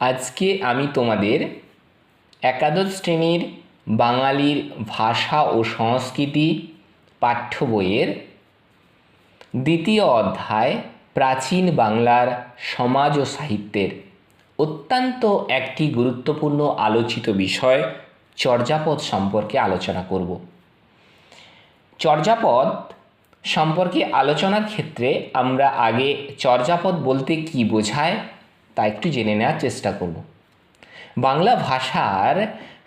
আজকে আমি তোমাদের একাদশ শ্রেণির বাঙালির ভাষা ও সংস্কৃতি পাঠ্য বইয়ের দ্বিতীয় অধ্যায়, প্রাচীন বাংলার সমাজ ও সাহিত্যের অত্যন্ত একটি গুরুত্বপূর্ণ আলোচিত বিষয় চর্যাপদ সম্পর্কে আলোচনা করব। চর্যাপদ সম্পর্কে আলোচনার ক্ষেত্রে আমরা আগে চর্যাপদ বলতে কি বোঝায় তা একটু জেনে নেওয়ার চেষ্টা করব। বাংলা ভাষার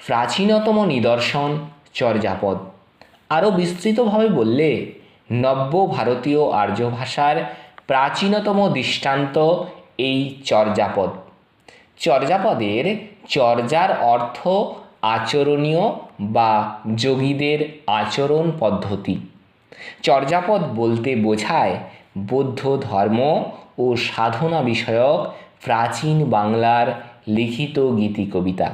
প্রাচীনতম নিদর্শন চর্যাপদ। আরও বিস্তৃতভাবে বললে, নব্য ভারতীয় আর্য ভাষার প্রাচীনতম দৃষ্টান্ত এই চর্যাপদ। চর্যাপদের চর্যার অর্থ আচরণীয় বা যোগীদের আচরণ পদ্ধতি। চর্যাপদ বলতে বোঝায় বৌদ্ধ ধর্ম ও সাধনা বিষয়ক প্রাচীন বাংলার লিখিত গীতি কবিতা।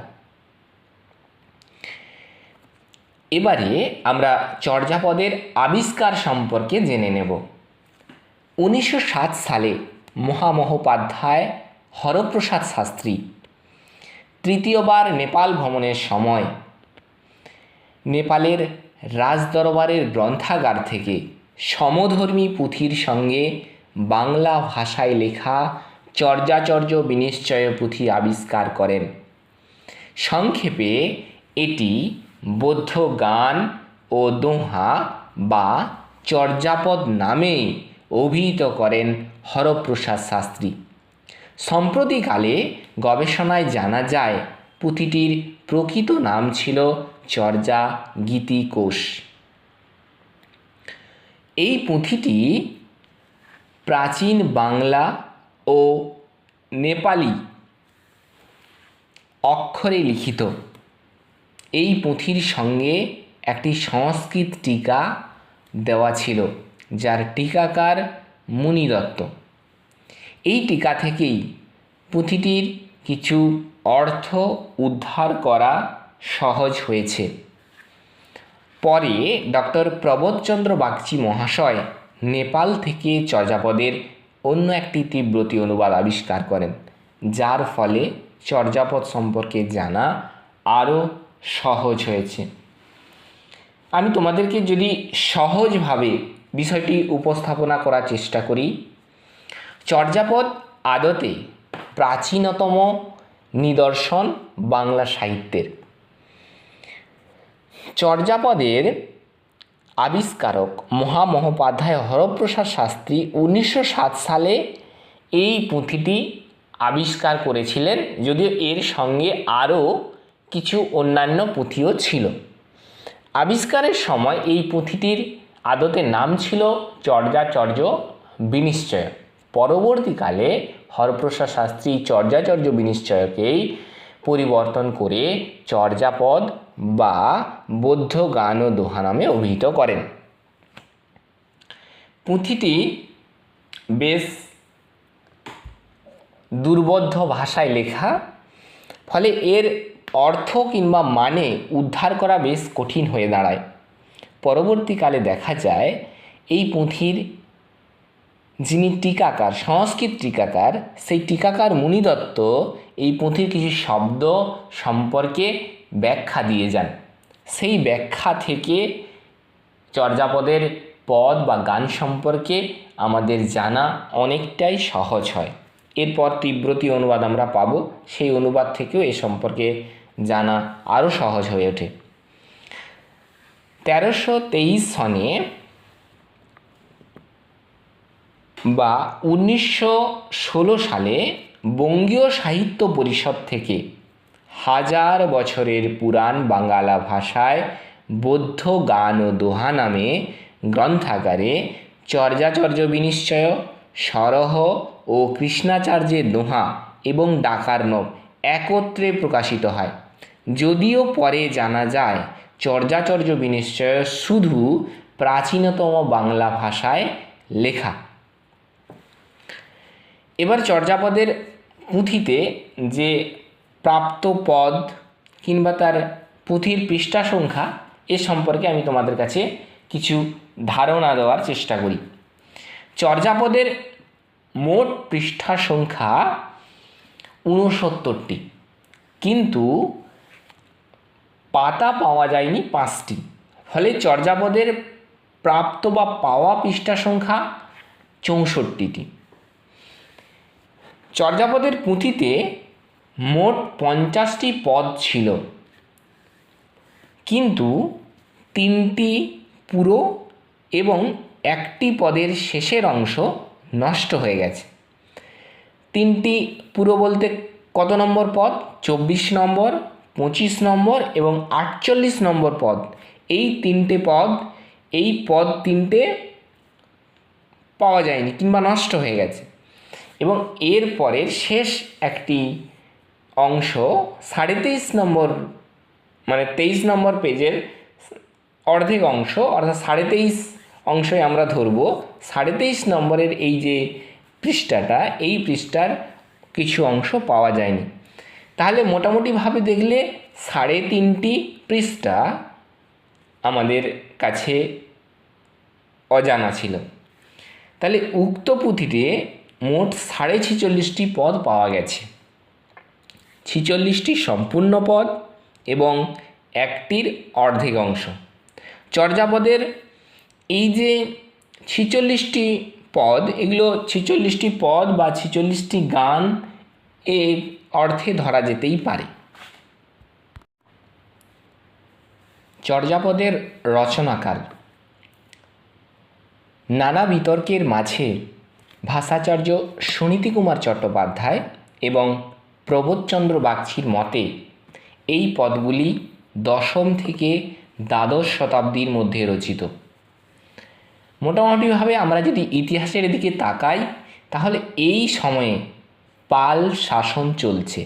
এবারে আমরা চর্যাপদের আবিষ্কার সম্পর্কে জেনে নেব। উনিশশো সাত সালে মহামহোপাধ্যায় হরপ্রসাদ শাস্ত্রী তৃতীয়বার নেপাল ভ্রমণের সময় নেপালের রাজদরবারের গ্রন্থাগার থেকে সমধর্মী পুঁথির সঙ্গে বাংলা ভাষায় লেখা চর্যাচর্য বিনিশ্চয় পুঁথি আবিষ্কার করেন। সংক্ষেপে এটি বৌদ্ধ গান ও দোহা বা চর্যাপদ নামে অভিহিত করেন হরপ্রসাদ শাস্ত্রী। সম্প্রতিকালে গবেষণায় জানা যায়, পুঁথিটির প্রকৃত নাম ছিল চর্যা গীতি কোষ। এই পুঁথিটি প্রাচীন বাংলা ও নেপালি অক্ষরে লিখিত। এই পুঁথির সঙ্গে একটি সংস্কৃত টিকা দেওয়া ছিল, যার টিকাকার মুনি দত্ত। এই টিকা থেকেই পুঁথিটির কিছু অর্থ উদ্ধার করা সহজ হয়েছে। পরে ডক্টর প্রবোধচন্দ্র বাগচি মহাশয় নেপাল থেকে চর্যাপদের অন্য একটি তীব্রতি অনুবাদ আবিষ্কার করেন, যার ফলে চর্যাপদ সম্পর্কে জানা আরও সহজ হয়েছে। আমি তোমাদেরকে যদি সহজভাবে বিষয়টি উপস্থাপনা করার চেষ্টা করি, চর্যাপদ আদতে প্রাচীনতম নিদর্শন বাংলা সাহিত্যের। চর্যাপদের আবিষ্কারক মহামহোপাধ্যায় হরপ্রসাদ শাস্ত্রী উনিশশো সাত সালে এই পুঁথিটি আবিষ্কার করেছিলেন যদিও এর সঙ্গে আরও কিছু অন্যান্য পুঁথিও ছিল। আবিষ্কারের সময় এই পুঁথিটির আদতে নাম ছিল চর্যাচর্য বিনিশ্চয়। পরবর্তীকালে হরপ্রসাদ শাস্ত্রী চর্যাচর্য বিনিশ্চয়কেই পরিবর্তন করে চর্যাপদ বা বৌদ্ধ গান ও দোহা নামে অভিহিত করেন। পুঁথিটি বেশ দুর্বোধ্য ভাষায় লেখা, ফলে এর অর্থ কিংবা মানে উদ্ধার করা বেশ কঠিন হয়ে দাঁড়ায়। পরবর্তীকালে দেখা যায়, এই পুঁথির যিনি টিকাকার, সংস্কৃত টিকাকার, সেই টিকাকার মুনিদত্ত এই পুঁথির কিছু শব্দ সম্পর্কে ব্যাখ্যা দিয়ে যান। সেই ব্যাখ্যা থেকে চর্যাপদের পদ বা গান সম্পর্কে আমাদের জানা অনেকটাই সহজ হয়। এরপর তীব্রতি অনুবাদ আমরা পাব। সেই অনুবাদ থেকেও এ সম্পর্কে জানা আরও সহজ হয়ে ওঠে। তেরোশো তেইশ সনে বা উনিশশো ষোলো সালে বঙ্গীয় সাহিত্য পরিষদ থেকে হাজার বছরের পুরাণ বাংলা ভাষায় বৌদ্ধ গান ও দোহা নামে গ্রন্থাগারে চর্যাচর্য বিনিশ্চয়, সরহ ও কৃষ্ণাচার্যের দোহা এবং ডাকার ডাকার্ণব একত্রে প্রকাশিত হয়। যদিও পরে জানা যায়, চর্যাচর্য বিনিশ্চয় শুধু প্রাচীনতম বাংলা ভাষায় লেখা। এবার চর্যাপদের পুঁথিতে যে প্রাপ্ত পদ কিংবা তার পুঁথির পৃষ্ঠা সংখ্যা, এ সম্পর্কে আমি তোমাদের কাছে কিছু ধারণা দেওয়ার চেষ্টা করি। চর্যাপদের মোট পৃষ্ঠা সংখ্যা ঊনসত্তরটি, কিন্তু পাতা পাওয়া যায়নি পাঁচটি। ফলে চর্যাপদের প্রাপ্ত বা পাওয়া পৃষ্ঠা সংখ্যা চৌষট্টিটি। চর্যাপদের পুঁথিতে মোট পঞ্চাশটি পদ ছিল। কিন্তু তিনটি পুরো এবং একটি পদের শেষের অংশ নষ্ট হয়ে গেছে। তিনটি পুরো বলতে কত নম্বর পদ? চব্বিশ নম্বর, পঁচিশ নম্বর এবং আটচল্লিশ নম্বর পদ। এই তিনটে পদ, এই পদ তিনটে পাওয়া যায়নি কিংবা নষ্ট হয়ে গেছে। এবং এর পরের শেষ একটি অংশ সাড়ে তেইশ নম্বর মানে তেইশ নম্বর পেজের অর্ধেক অংশ, অর্থাৎ সাড়ে তেইশ অংশে আমরা ধরব। সাড়ে তেইশ নম্বরের এই যে পৃষ্ঠাটা, এই পৃষ্ঠার কিছু অংশ পাওয়া যায়নি। তাহলে মোটামুটিভাবে দেখলে সাড়ে তিনটি পৃষ্ঠা আমাদের কাছে অজানা ছিল। তাহলে উক্ত পুঁথিতে মোট সাড়ে ছেচল্লিশটি পদ পাওয়া গেছে। ছিচল্লিশটি সম্পূর্ণ পদ এবং একটির অর্ধেক অংশ। চর্যাপদের এই যে ছিচল্লিশটি পদ, এগুলো ছিচল্লিশটি পদ বা ছিচল্লিশটি গান এর অর্থে ধরা যেতেই পারে। চর্যাপদের রচনাকাল। নানা বিতর্কের মাঝে ভাষাচার্য সুনীতিকুমার চট্টোপাধ্যায় এবং প্রবোধচন্দ্র বাগচির মতে, এই পদগুলি দশম থেকে দ্বাদশ শতাব্দীর মধ্যে রচিত। মোটামুটিভাবে আমরা যদি ইতিহাসের দিকে তাকাই, তাহলে এই সময়ে পাল শাসন চলছে।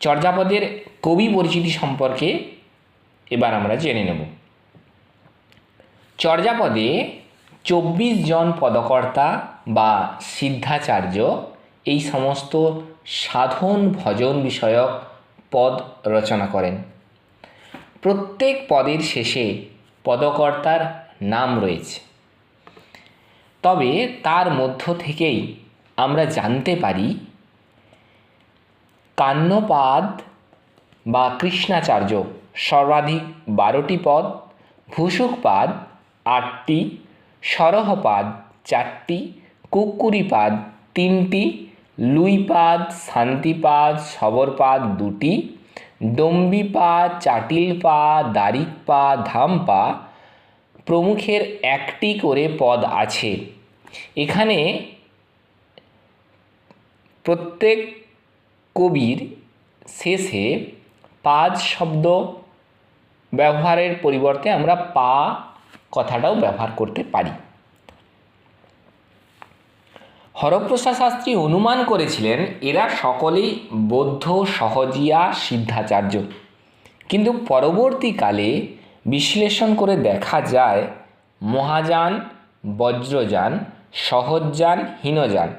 চর্যাপদের কবি পরিচিতি সম্পর্কে এবার আমরা জেনে নেব। চর্যাপদে চব্বিশ জন পদকর্তা বা সিদ্ধাচার্য এই সমস্ত সাধন ভজন বিষয়ক পদ রচনা করেন। প্রত্যেক পদের শেষে পদকর্তার নাম রয়েছে। তবে তার মধ্য থেকেই আমরা জানতে পারি, কান্নপাদ বা কৃষ্ণাচার্য সর্বাধিক বারোটি পদ ভূসুকপাদ আটটি সরহপাদ চারটি কুক্কুরিপাদ তিনটি, লুইপাদ শান্তিপাদ সবরপাদ দুটি, ডম্বিপা চাটিলপা দারিকপা ধামপা প্রমুখের একটি করে পদ আছে। এখানে প্রত্যেক কবির শেষে পাদ শব্দ ব্যবহারের পরিবর্তে আমরা পা কথাটাও ব্যবহার করতে পারি। হরপ্রসাদ শাস্ত্রী অনুমান করেছিলেন, এরা সকলেই বৌদ্ধ সহজিয়া সিদ্ধাচার্য। কিন্তু পরবর্তীকালে বিশ্লেষণ করে দেখা যায়, মহাযান, বজ্রযান সহজযান হীনযান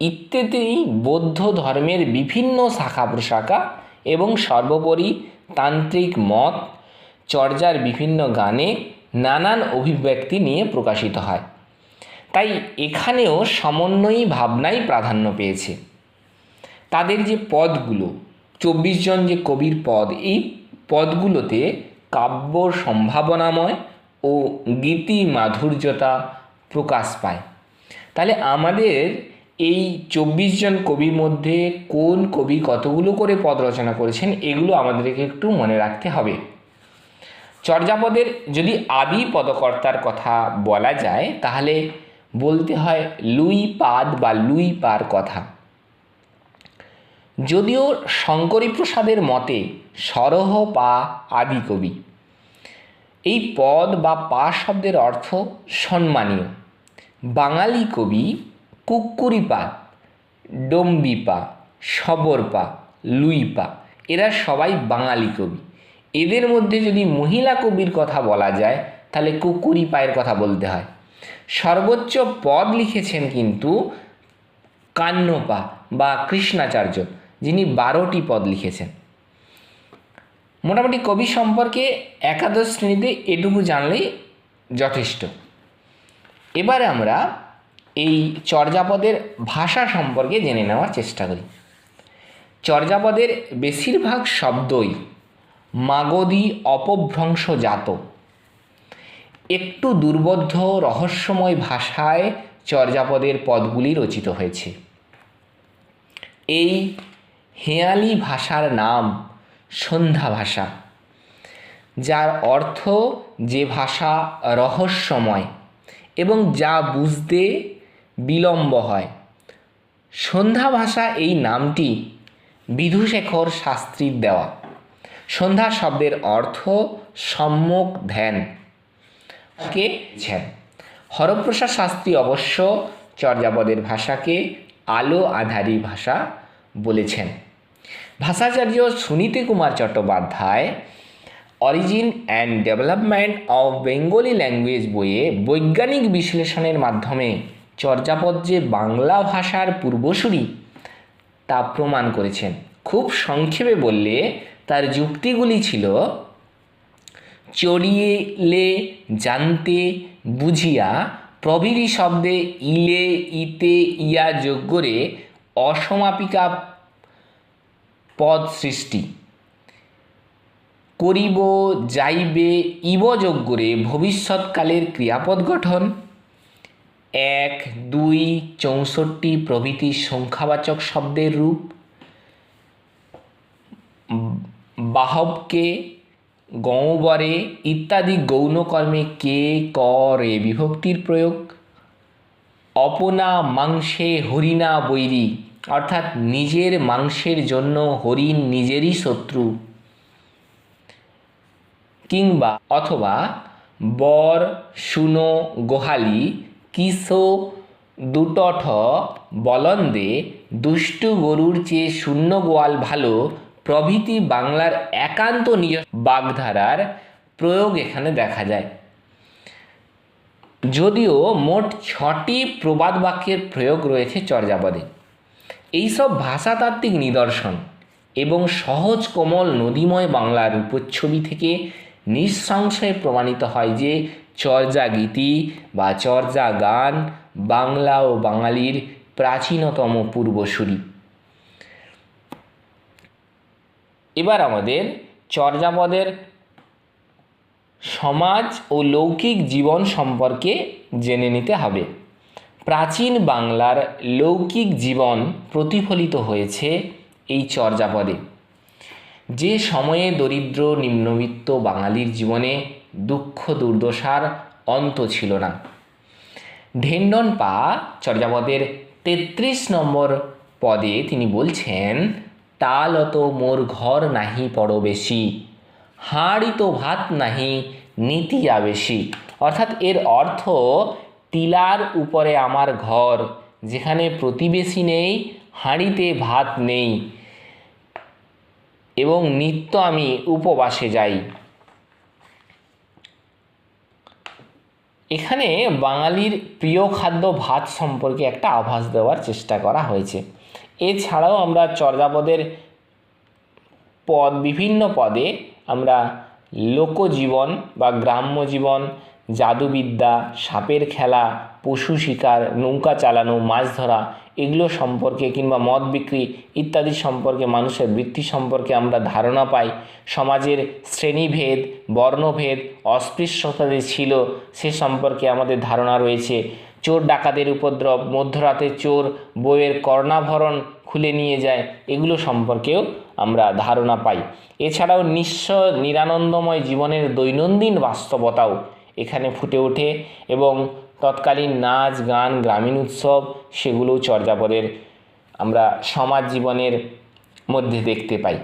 ইত্যাদি বৌদ্ধ ধর্মের বিভিন্ন শাখা প্রশাখা এবং সর্বোপরি তান্ত্রিক মত, চর্যার বিভিন্ন গানে নানান অভিব্যক্তি নিয়ে প্রকাশিত হয়। তাই এখানেও সমন্বয়ী ভাবনাই প্রাধান্য পেয়েছে। তাদের যে পদগুলো, চব্বিশ জন যে কবির পদ, এই পদগুলোতে কাব্য সম্ভাবনাময় ও গীতি মাধুর্যতা প্রকাশ পায়। তাহলে আমাদের এই চব্বিশ জন কবির মধ্যে কোন কবি কতগুলো করে পদ রচনা করেছেন, এগুলো আমাদেরকে একটু মনে রাখতে হবে। চর্যাপদের যদি আদি পদকর্তার কথা বলা যায়, তাহলে বলতে হয় লুই পাদ বা লুই পার কথা। যদিও শঙ্করী প্রসাদের মতে সরহ পা আদি কবি। এই পদ বা পা শব্দের অর্থ সম্মানীয়। বাঙালি কবি কুক্কুরিপা ডম্বিপা সবরপা লুইপা এরা সবাই বাঙালি কবি। এদের মধ্যে যদি মহিলা কবির কথা বলা যায়, তাহলে কুকুরি পায়ের কথা বলতে হয়। সর্বোচ্চ পদ লিখেছেন কিন্তু কান্নপা বা কৃষ্ণাচার্য, যিনি বারোটি পদ লিখেছেন। মোটামুটি কবি সম্পর্কে একাদশ শ্রেণীতে এটুকু জানলেই যথেষ্ট। এবারে আমরা এই চর্যাপদের ভাষা সম্পর্কে জেনে নেওয়ার চেষ্টা করি। চর্যাপদের বেশিরভাগ শব্দই মাগধী অপভ্রংশজাত। একটু দুর্বোধ্য রহস্যময় ভাষায় চর্যাপদের পদগুলি রচিত হয়েছে। এই হেয়ালি ভাষার নাম সন্ধ্যা ভাষা, যার অর্থ যে ভাষা রহস্যময় এবং যা বুঝতে বিলম্ব হয়। সন্ধ্যা ভাষা এই নামটি বিধুশেখর শাস্ত্রীর দেওয়া। সন্ধ্যা শব্দের অর্থ সম্যক ধ্যান। কে ছেন হরপ্রসাদ শাস্ত্রী অবশ্য চর্যাপদের ভাষাকে আলো আধারী ভাষা বলেছেন। ভাষাচার্য Suniti Kumar Chattopadhyay origin and development of Bengali language বইয়ে বৈজ্ঞানিক বিশ্লেষণের মাধ্যমে চর্যাপদ যে বাংলা ভাষার পূর্বসূরি তা প্রমাণ করেছেন। খুব সংক্ষেপে বললে তার যুক্তিগুলি ছিল চড়িয়েলে জানতে বুঝিয়া প্রভৃতি শব্দে ইলে ইতে ইয়া যোগ করে অসমাপিকা পদ সৃষ্টি। করিব যাইবে ইব যোগ করে ভবিষ্যৎকালের ক্রিয়াপদ গঠন। এক, দুই, চৌষট্টি প্রভৃতি সংখ্যাবাচক শব্দের রূপ। বাহবকে, গৌবরে ইত্যাদি গৌণকর্মে কে করে বিভক্তির প্রয়োগ। অপনা মাংসে হরিণা বৈরী, অর্থাৎ নিজের মাংসের জন্য হরিণ নিজেরই শত্রু। কিংবা, অথবা, বর, শুনো, গোহালি কিশো দুটঠ, বলন্দে, দুষ্টু গরুর চেয়ে শূন্য গোয়াল ভালো প্রভৃতি বাংলার একান্ত নিজ বাগধারার প্রয়োগ এখানে দেখা যায়। যদিও মোট ছটি প্রবাদ বাক্যের প্রয়োগ রয়েছে চর্যাপদে। এইসব ভাষাতাত্ত্বিক নিদর্শন এবং সহজ কোমল নদীময় বাংলার রূপচ্ছবি থেকে নিঃসংশয়ে প্রমাণিত হয় যে চর্যা গীতি বা চর্যা গান বাংলা ও বাঙালির প্রাচীনতম পূর্বসূরি। এবার আমাদের চর্যাপদের সমাজ ও লৌকিক জীবন সম্পর্কে জেনে নিতে হবে। প্রাচীন বাংলার লৌকিক জীবন প্রতিফলিত হয়েছে এই চর্যাপদে। যে সময়ে দরিদ্র, নিম্নবিত্ত বাঙালির জীবনে দুঃখ, দুর্দশার অন্ত ছিল না। ঢেন্ডন পা চর্যাপদের তেত্রিশ নম্বর পদে তিনি বলছেন তালত মোর ঘর নাহি পড় বেশি, হাঁড়ি তো ভাত নাহি নীতি আবেশি অর্থাৎ এর অর্থ টিলার উপরে আমার ঘর, যেখানে প্রতিবেশী নেই, হাঁড়িতে ভাত নেই, এবং নিত্য আমি উপবাসে যাই। এখানে বাঙালির প্রিয় খাদ্য ভাত সম্পর্কে একটা আভাস দেওয়ার চেষ্টা করা হয়েছে। এছাড়াও আমরা চর্যাপদের পদ, বিভিন্ন পদে আমরা লোকজীবন বা গ্রাম্য জীবন জাদুবিদ্যা, সাপের খেলা, পশু শিকার, নৌকা চালানো, মাছ ধরা এগুলো সম্পর্কে কিংবা মদ বিক্রি ইত্যাদি সম্পর্কে, মানুষের বৃত্তি সম্পর্কে আমরা ধারণা পাই। সমাজের শ্রেণীভেদ, বর্ণভেদ, অস্পৃশ্যতা যে ছিল সে সম্পর্কে আমাদের ধারণা রয়েছে। চোর ডাকাতের উপদ্রব, মধ্যরাতে চোর বইয়ের কর্ণাভরণ খুলে নিয়ে যায়, এগুলো সম্পর্কেও আমরা ধারণা পাই। এছাড়াও নিঃস্ব নিরানন্দময় জীবনের দৈনন্দিন বাস্তবতাও এখানে ফুটে ওঠে এবং তৎকালীন নাচ, গান, গ্রামীণ উৎসব সেগুলোও চর্যাপদের আমরা সমাজ জীবনের মধ্যে দেখতে পাই।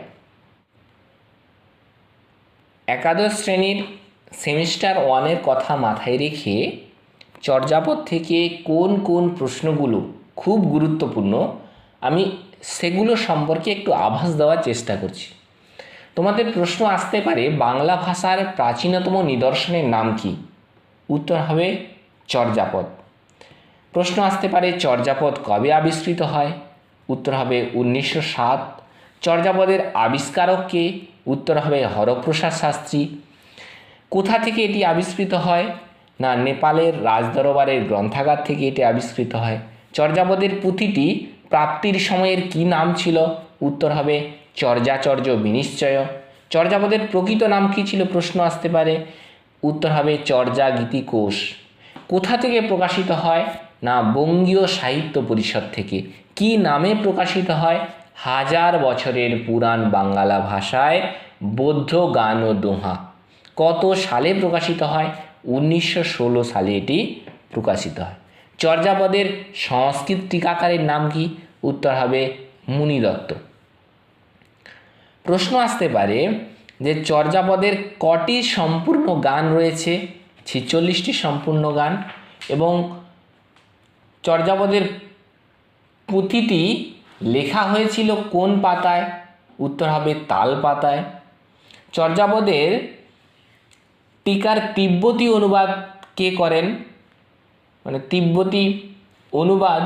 একাদশ শ্রেণির সেমিস্টার ওয়ানের কথা মাথায় রেখে চর্যাপদ থেকে কোন কোন প্রশ্নগুলো খুব গুরুত্বপূর্ণ, আমি সেগুলো সম্পর্কে একটু আভাস দেওয়ার চেষ্টা করছি। তোমাদের প্রশ্ন আসতে পারে, বাংলা ভাষার প্রাচীনতম নিদর্শনের নাম কি? উত্তর হবে চর্যাপদ। প্রশ্ন আসতে পারে, চর্যাপদ কবে আবিষ্কৃত হয়? উত্তর হবে উনিশশো সাত। চর্যাপদের আবিষ্কারক কে? উত্তর হবে হরপ্রসাদ শাস্ত্রী। কোথা থেকে এটি আবিষ্কৃত হয়? না, নেপালের রাজদরবারের গ্রন্থাগার থেকে এটি আবিষ্কৃত হয়। চর্যাপদের পুঁথিটি প্রাপ্তির সময়ের কি নাম ছিল? উত্তর হবে চর্যাচর্য বিনিশ্চয়। চর্যাপদের প্রকৃত নাম কি ছিল? প্রশ্ন আসতে পারে। উত্তর হবে চর্যা গীতি কোষ কোথা থেকে প্রকাশিত হয়? না, বঙ্গীয় সাহিত্য পরিষদ থেকে। কি নামে প্রকাশিত হয়? হাজার বছরের পুরাণ বাঙ্গালা ভাষায় বৌদ্ধ গান ও দোহা। কত সালে প্রকাশিত হয়? উনিশশো ষোলো সালে এটি প্রকাশিত হয়। চর্যাপদের সংস্কৃত টিকাকারের নাম কি? উত্তর হবে মুনি দত্ত। প্রশ্ন আসতে পারে যে চর্যাপদের কটি সম্পূর্ণ গান রয়েছে? ছিচল্লিশটি সম্পূর্ণ গান এবং চর্যাপদের পুঁথিটি লেখা হয়েছিল কোন পাতায়? উত্তর হবে তাল পাতায়। চর্যাপদের টিকার তিব্বতী অনুবাদ কে করেন? মানে তিব্বতী অনুবাদ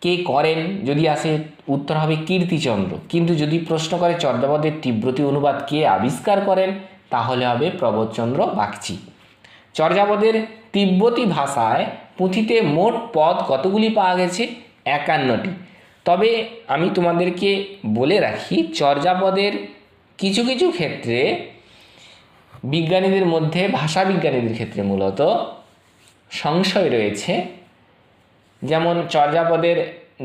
কে করেন? যদি আসে উত্তর হবে কীর্তিচন্দ্র। কিন্তু যদি প্রশ্ন করে চর্যাপদের তিব্বতী অনুবাদ কে আবিষ্কার করেন? তাহলে হবে প্রবোধচন্দ্র বাগচি। চর্যাপদের তিব্বতী ভাষায় পুঁথিতে মোট পদ কতগুলি পাওয়া গেছে? একান্নটি। তবে আমি তোমাদেরকে বলে রাখি চর্যাপদের কিছু কিছু ক্ষেত্রে বিজ্ঞানীদের মধ্যে, ভাষা বিজ্ঞানীদের ক্ষেত্রে মূলত সংশয় রয়েছে। যেমন চর্যাপদের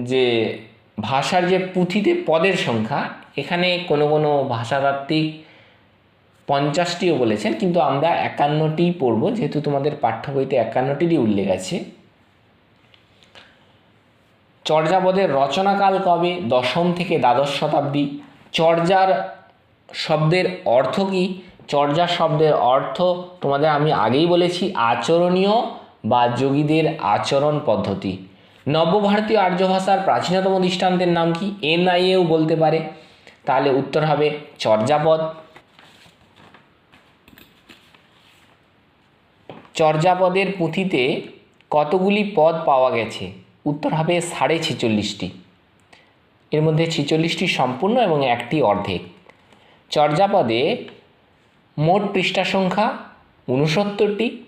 যে ভাষার যে পুঁথিতে পদের সংখ্যা, এখানে কোনো কোনো ভাষাতাত্ত্বিক পঞ্চাশটিও বলেছেন, কিন্তু আমরা একান্নটি পড়ব, যেহেতু তোমাদের পাঠ্য বইতে একান্নটিরই উল্লেখ আছে। চর্যাপদের রচনাকাল কবে? দশম থেকে দ্বাদশ শতাব্দী। চর্যার শব্দের অর্থ কী? চর্যা শব্দের অর্থ তোমাদের আমি আগেই বলেছি, আচরণীয় বা যোগীদের আচরণ পদ্ধতি। নব্যভারতীয় আর্য ভাষার প্রাচীনতম দৃষ্টান্তের নাম কি? এনআইএও বলতে পারে। তাহলে উত্তর হবে চর্যাপদ। চর্যাপদের পুঁথিতে কতগুলি পদ পাওয়া গেছে? উত্তর হবে সাড়ে ছেচল্লিশটি। এর মধ্যে ছেচল্লিশটি সম্পূর্ণ এবং একটি অর্ধেক। চর্যাপদে মোট পৃষ্ঠা সংখ্যা উনসত্তরটি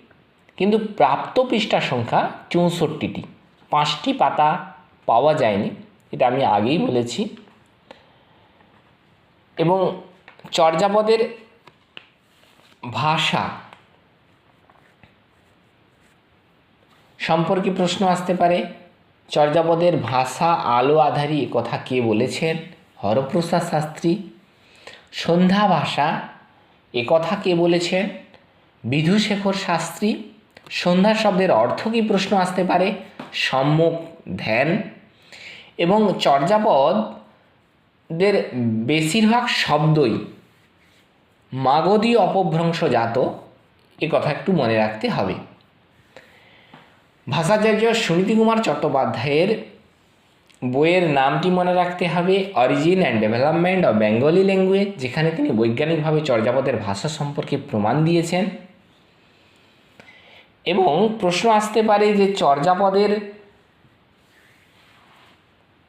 কিন্তু প্রাপ্ত পৃষ্ঠা সংখ্যা চৌষট্টিটি। পাঁচটি পাতা পাওয়া যায়নি, এটা আমি আগেই বলেছি। এবং চর্যাপদের ভাষা সম্পর্কে প্রশ্ন আসতে পারে, চর্যাপদের ভাষা আলো আধারী কথা কে বলেছেন? হরপ্রসাদ শাস্ত্রী। সন্ধ্যা ভাষা এ কথা কে বলেছেন বিধুশেখর শাস্ত্রী। সন্ধ্যা শব্দের অর্থ কী প্রশ্ন আসতে পারে? সম্যক ধ্যান। এবং চর্যাপদের বেশিরভাগ শব্দই মাগধী অপভ্রংশজাত। এ কথা একটু মনে রাখতে হবে। ভাষাচার্য সুনীতি কুমার চট্টোপাধ্যায়ের বইয়ের নামটি মনে রাখতে হবে origin and development of Bengali language যেখানে তিনি বৈজ্ঞানিকভাবে চর্যাপদের ভাষা সম্পর্কে প্রমাণ দিয়েছেন। এবং প্রশ্ন আসতে পারে যে চর্যাপদের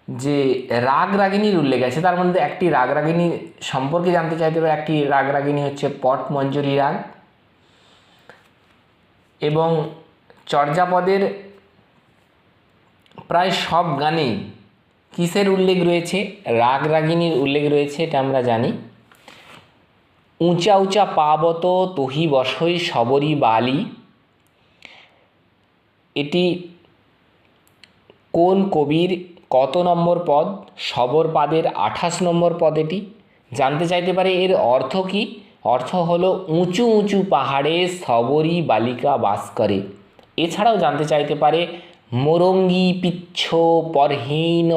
যে রাগ রাগিনীর উল্লেখ আছে, তার মধ্যে একটি রাগ রাগিনী সম্পর্কে জানতে চাইতে পারে একটি রাগ রাগিনী হচ্ছে পট মঞ্জুরি রাগ। এবং চর্যাপদের প্রায় সব গানেই কিসের উল্লেখ রয়েছে? রাগ রাগিনীর উল্লেখ রয়েছে, এটা আমরা জানি। উঁচা উঁচা পাবত তহি বসই সবরি বালি। এটি কোন কবির কত নম্বর পদ? সবর পাদের আঠাশ নম্বর পদ এটি। জানতে চাইতে পারে এর অর্থ কি? অর্থ হলো উঁচু উঁচু পাহাড়ে সবরি বালিকা বাস করে। এছাড়াও জানতে চাইতে পারে মোরঙ্গি পিচ্ছ পরহীন,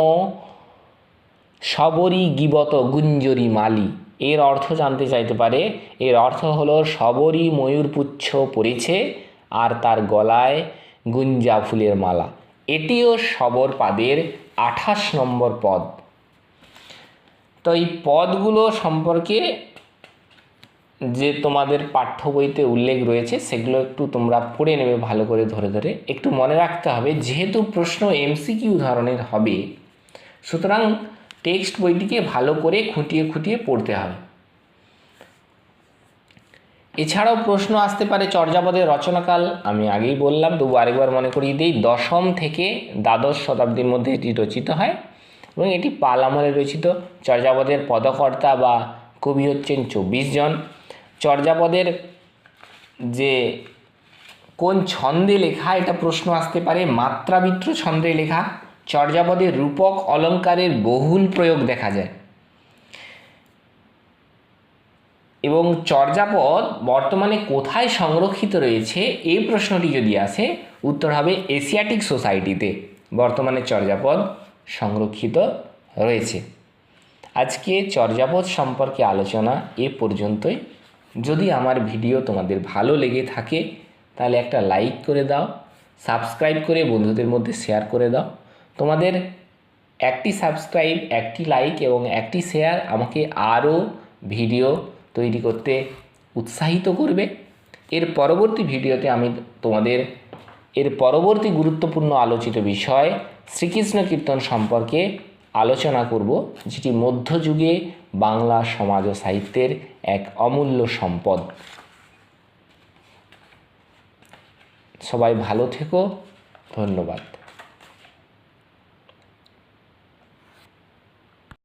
সবরি গিবত গুঞ্জরি মালি। এর অর্থ জানতে চাইতে পারে, এর অর্থ হলো সবরি ময়ূরপুচ্ছ পড়েছে আর তার গলায় গুঞ্জা ফুলের মালা। এটিও সবর পাদের আঠাশ নম্বর পদ। তো এই পদগুলো সম্পর্কে যে তোমাদের পাঠ্য বইতে উল্লেখ রয়েছে, সেগুলো একটু তোমরা পড়ে নেবে ভালো করে ধরে ধরে। একটু মনে রাখতে হবে, যেহেতু প্রশ্ন এমসিকিউ ধরনের হবে, সুতরাং টেক্সট বইটিকে ভালো করে খুঁটিয়ে খুঁটিয়ে পড়তে হবে। এছাড়াও প্রশ্ন আসতে পারে, চর্যাপদের রচনাকাল, আমি আগেই বললাম, তবু আরেকবার মনে করিয়ে দিই, দশম থেকে দ্বাদশ শতাব্দীর মধ্যে এটি রচিত হয়, এবং এটি পাল আমলে রচিত। চর্যাপদের পদকর্তা বা কবি হচ্ছেন চব্বিশ জন। চর্যাপদের যে কোন ছন্দে লেখা এটা প্রশ্ন আসতে পারে। মাত্রাবিত্র ছন্দে লেখা চর্যাপদের রূপক অলঙ্কারের বহুল প্রয়োগ দেখা যায়। এবং চর্যাপদ বর্তমানে কোথায় সংরক্ষিত রয়েছে এই প্রশ্নটি যদি আসে, উত্তর হবে এশিয়াটিক সোসাইটিতে বর্তমানে চর্যাপদ সংরক্ষিত রয়েছে। আজকে চর্যাপদ সম্পর্কে আলোচনা এ পর্যন্তই। যদি আমার ভিডিও তোমাদের ভালো লেগে থাকে, তাহলে একটা লাইক করে দাও, সাবস্ক্রাইব করে বন্ধুদের মধ্যে শেয়ার করে দাও। তোমাদের একটি সাবস্ক্রাইব, একটি লাইক এবং একটি শেয়ার আমাকে আরও ভিডিও তৈরি করতে উৎসাহিত করবে। এর পরবর্তী ভিডিওতে আমি তোমাদের এর পরবর্তী গুরুত্বপূর্ণ আলোচিত বিষয় শ্রীকৃষ্ণ কীর্তন সম্পর্কে আলোচনা করব, যেটি মধ্যযুগে বাংলা সমাজ ও সাহিত্যের এক অমূল্য সম্পদ। সবাই ভালো থেকো, ধন্যবাদ।